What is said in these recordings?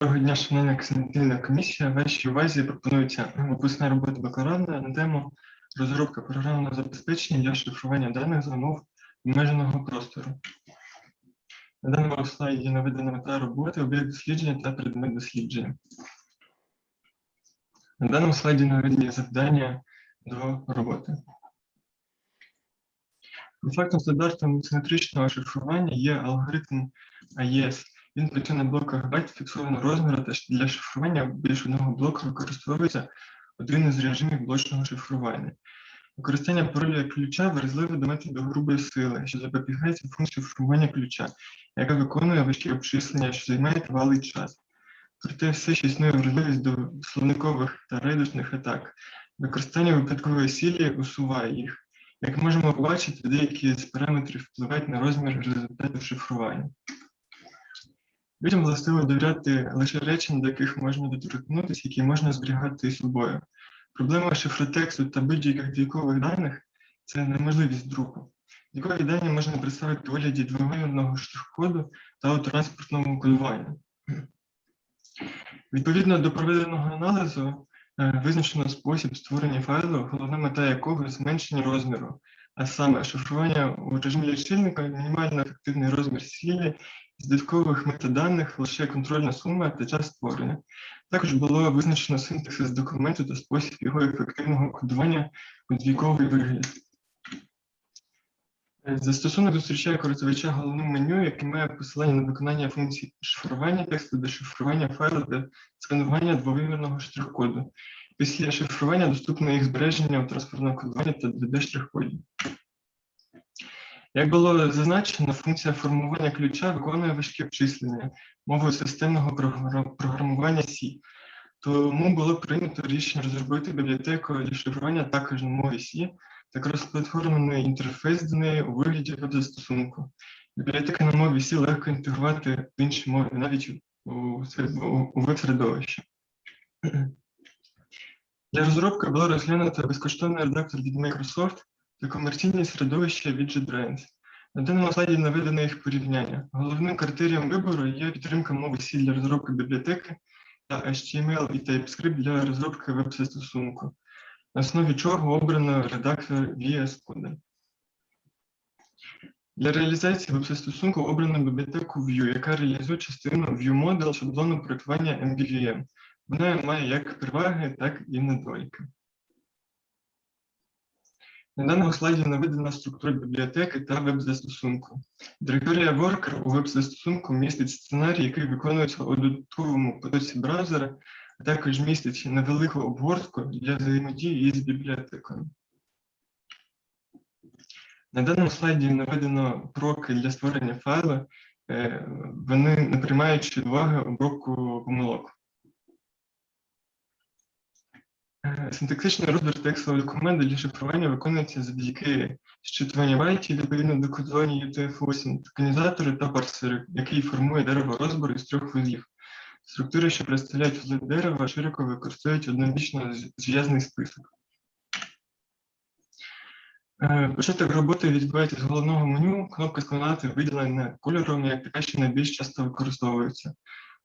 дня, шановна екзаменаційна комісія. Вашій увазі пропонується випускна робота бакалавра на тему розробка програмного забезпечення для шифрування даних за умов обмеженого простору. На даному слайді наведена мета роботи, об'єкт дослідження та предмет дослідження. На даному слайді наведені завдання до роботи. Фактом стандартом симетричного шифрування є алгоритм AES. Він працює на блоках байт фіксованого розміру, та для шифрування більш одного блоку використовується один із режимів блочного шифрування. Використання пароля ключа вразливе до методу грубої сили, що запобігається функцію формування ключа, яка виконує важкі обчислення, що займає тривалий час. Проте все, що існує вразливість до словникових та рейдушних атак. Використання випадкової сілі усуває їх. Як можемо побачити, деякі з параметрів впливають на розмір результатів шифрування. Людям властиво довіряти лише речень, до яких можна доторкнутися, які можна зберігати із собою. Проблема шифротексту та будь-яких двійкових даних це неможливість друку. Двійкові дані можна представити у вигляді двовимірного штрих-коду та у транспортному кодуванні. Відповідно до проведеного аналізу, е, визначено спосіб створення файлу, головна мета якого зменшення розміру, а саме шифрування у режимі лічильника, мінімально ефективний розмір сілі, з метаданих лише контрольна сума та час створення. Також було визначено синтекс документу та спосіб його ефективного кодування у двійковий вигляд. Е, Застосунок зустрічає користувача головним меню, яке має посилання на виконання функцій шифрування тексту, дешифрування файлу та сканування двовимірного штрих-коду. Після шифрування доступно їх збереження у транспортному кодуванні та 2D-штрих-коді. Як було зазначено, функція формування ключа виконує важкі обчислення мовою системного програмування C. Тому було прийнято рішення розробити бібліотеку для шифрування також на мові C та кросплатформений інтерфейс до неї у вигляді веб-застосунку. Бібліотека на мові C легко інтегрувати в інші мови, навіть у, серед- у, у веб-середовище. Для розробки було розглянуто безкоштовний редактор від Microsoft та комерційне середовище від JetBrains. На даному слайді наведено їх порівняння. Головним критерієм вибору є підтримка мови C для розробки бібліотеки та HTML і TypeScript для розробки веб-застосунку, на основі чого обрано редактор VS Code. Для реалізації веб-застосунку обрано бібліотеку Vue, яка реалізує частину Vue-модел шаблону проєктування MVVM. Вона має як переваги, так і недоліки. На даному слайді наведена структура бібліотеки та веб-застосунку. Директорія Worker у веб-застосунку містить сценарій, який виконується у додатковому потоці браузера, а також містить невелику обгортку для взаємодії із бібліотекою. На даному слайді наведено кроки для створення файлу, е, вони не приймаючи уваги обробку помилок. Синтаксичний розбір текстового документу для шифрування виконується завдяки зчитуванню байтів відповідно до кодування UTF-8, токенізатори та парсери, який формує дерево розбору із трьох вузлів. Структури, що представляють вузли дерева, широко використовують однобічно з- зв'язаний список. Е, Початок роботи відбувається з головного меню. Кнопка складати виділена кольором, як така, що найбільш часто використовується.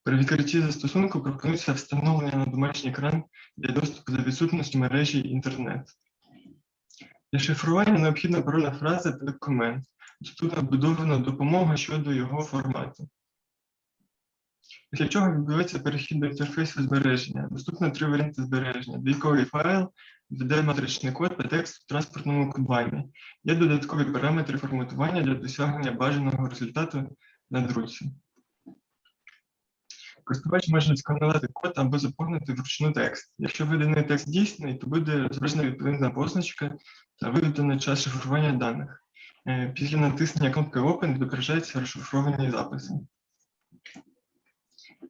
При відкритті застосунку пропонується встановлення на домашній екран для доступу за відсутності мережі інтернет. Для шифрування необхідна парольна фраза та документ. Тут вбудована допомога щодо його формату. Після чого відбувається перехід до інтерфейсу збереження. Доступно три варіанти збереження: двійковий файл, DD-матричний код та текст в транспортному кодуванні. Є додаткові параметри форматування для досягнення бажаного результату на друці. Користувач може сканувати код або заповнити вручну текст. Якщо виданий текст дійсний, то буде зображена відповідна позначка та виведено час шифрування даних. Е, Після натиснення кнопки Open відображаються розшифровані записи.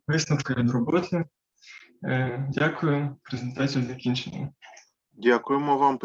Висновки від роботи. Е, Дякую. Презентацію закінчено. Дякуємо вам.